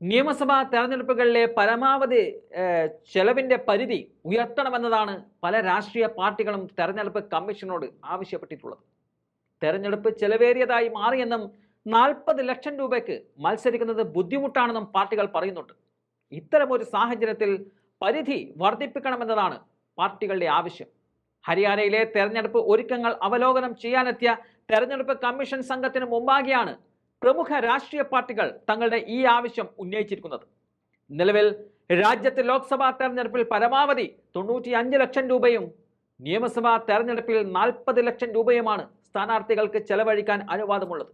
നിയമസഭാ തെരഞ്ഞെടുപ്പുകളിലെ പരമാവധി ചെലവിന്റെ പരിധി ഉയർത്തണമെന്നതാണ് പല രാഷ്ട്രീയ പാർട്ടികളും തെരഞ്ഞെടുപ്പ് കമ്മീഷനോട് ആവശ്യപ്പെട്ടിട്ടുള്ളത്. തെരഞ്ഞെടുപ്പ് ചെലവേറിയതായി മാറിയെന്നും നാൽപ്പത് ലക്ഷം രൂപയ്ക്ക് മത്സരിക്കുന്നത് ബുദ്ധിമുട്ടാണെന്നും പാർട്ടികൾ പറയുന്നുണ്ട്. ഇത്തരമൊരു സാഹചര്യത്തിൽ പരിധി വർദ്ധിപ്പിക്കണമെന്നതാണ് പാർട്ടികളുടെ ആവശ്യം. ഹരിയാനയിലെ തെരഞ്ഞെടുപ്പ് ഒരുക്കങ്ങൾ അവലോകനം ചെയ്യാനെത്തിയ തെരഞ്ഞെടുപ്പ് കമ്മീഷൻ സംഘത്തിന് മുമ്പാകെയാണ് പ്രമുഖ രാഷ്ട്രീയ പാർട്ടികൾ തങ്ങളുടെ ഈ ആവശ്യം ഉന്നയിച്ചിരിക്കുന്നത്. നിലവിൽ രാജ്യത്തെ ലോക്സഭാ തെരഞ്ഞെടുപ്പിൽ പരമാവധി തൊണ്ണൂറ്റി അഞ്ച് ലക്ഷം രൂപയും നിയമസഭാ തെരഞ്ഞെടുപ്പിൽ നാൽപ്പത് ലക്ഷം രൂപയുമാണ് സ്ഥാനാർത്ഥികൾക്ക് ചെലവഴിക്കാൻ അനുവാദമുള്ളത്.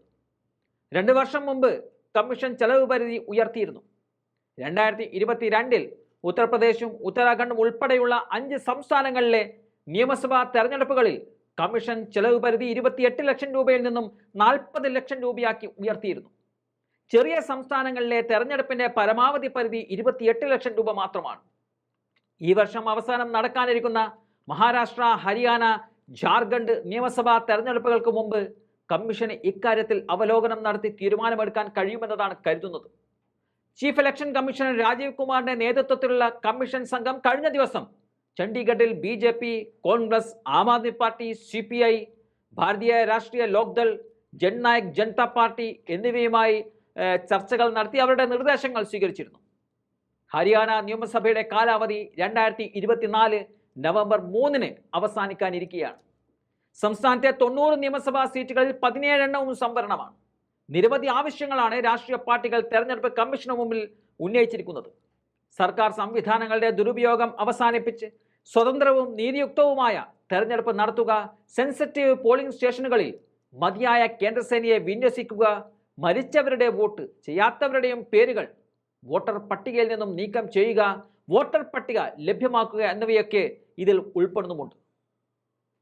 രണ്ട് വർഷം മുമ്പ് കമ്മീഷൻ ചെലവ് പരിധി ഉയർത്തിയിരുന്നു. രണ്ടായിരത്തി ഇരുപത്തിരണ്ടിൽ ഉത്തർപ്രദേശും ഉത്തരാഖണ്ഡും ഉൾപ്പെടെയുള്ള അഞ്ച് സംസ്ഥാനങ്ങളിലെ നിയമസഭാ തെരഞ്ഞെടുപ്പുകളിൽ കമ്മീഷൻ ചെലവ് പരിധി ഇരുപത്തിയെട്ട് ലക്ഷം രൂപയിൽ നിന്നും നാൽപ്പത് ലക്ഷം രൂപയാക്കി ഉയർത്തിയിരുന്നു. ചെറിയ സംസ്ഥാനങ്ങളിലെ തെരഞ്ഞെടുപ്പിന്റെ പരമാവധി പരിധി ഇരുപത്തിയെട്ട് ലക്ഷം രൂപ മാത്രമാണ്. ഈ വർഷം അവസാനം നടക്കാനിരിക്കുന്ന മഹാരാഷ്ട്ര ഹരിയാന ജാർഖണ്ഡ് നിയമസഭാ തെരഞ്ഞെടുപ്പുകൾക്ക് മുമ്പ് കമ്മീഷന് ഇക്കാര്യത്തിൽ അവലോകനം നടത്തി തീരുമാനമെടുക്കാൻ കഴിയുമെന്നതാണ് കരുതുന്നത്. ചീഫ് ഇലക്ഷൻ കമ്മീഷണർ രാജീവ് കുമാറിന്റെ നേതൃത്വത്തിലുള്ള കമ്മീഷൻ സംഘം കഴിഞ്ഞ ദിവസം ചണ്ഡീഗഡിൽ B J P Congress Aam Aadmi party C P I Bharatiya Rashtriya Lokdal Jannayak Janata party എന്നിവയുമായി ചർച്ചകൾ നടത്തി അവരുടെ നിർദ്ദേശങ്ങൾ സ്വീകരിച്ചിരുന്നു. ഹരിയാന നിയമസഭയുടെ കാലാവധി രണ്ടായിരത്തി ഇരുപത്തിനാല് നവംബർ മൂന്നിന് അവസാനിക്കാനിരിക്കുകയാണ്. സംസ്ഥാനത്തെ തൊണ്ണൂറ് നിയമസഭാ സീറ്റുകളിൽ പതിനേഴെണ്ണവും സംവരണമാണ്. നിരവധി ആവശ്യങ്ങളാണ് രാഷ്ട്രീയ പാർട്ടികൾ തെരഞ്ഞെടുപ്പ് കമ്മീഷന് മുമ്പിൽ ഉന്നയിച്ചിരിക്കുന്നത്. സർക്കാർ സംവിധാനങ്ങളുടെ ദുരുപയോഗം അവസാനിപ്പിച്ച് സ്വതന്ത്രവും നീതിയുക്തവുമായ തെരഞ്ഞെടുപ്പ് നടത്തുക സെൻസിറ്റീവ് പോളിംഗ് സ്റ്റേഷനുകളിൽ മതിയായ കേന്ദ്രസേനയെ വിന്യസിക്കുക മരിച്ചവരുടെ വോട്ട് ചെയ്യാത്തവരുടെയും പേരുകൾ വോട്ടർ പട്ടികയിൽ നിന്നും നീക്കം ചെയ്യുക വോട്ടർ പട്ടിക ലഭ്യമാക്കുക എന്നിവയൊക്കെ ഇതിൽ ഉൾപ്പെടുന്നുമുണ്ട്.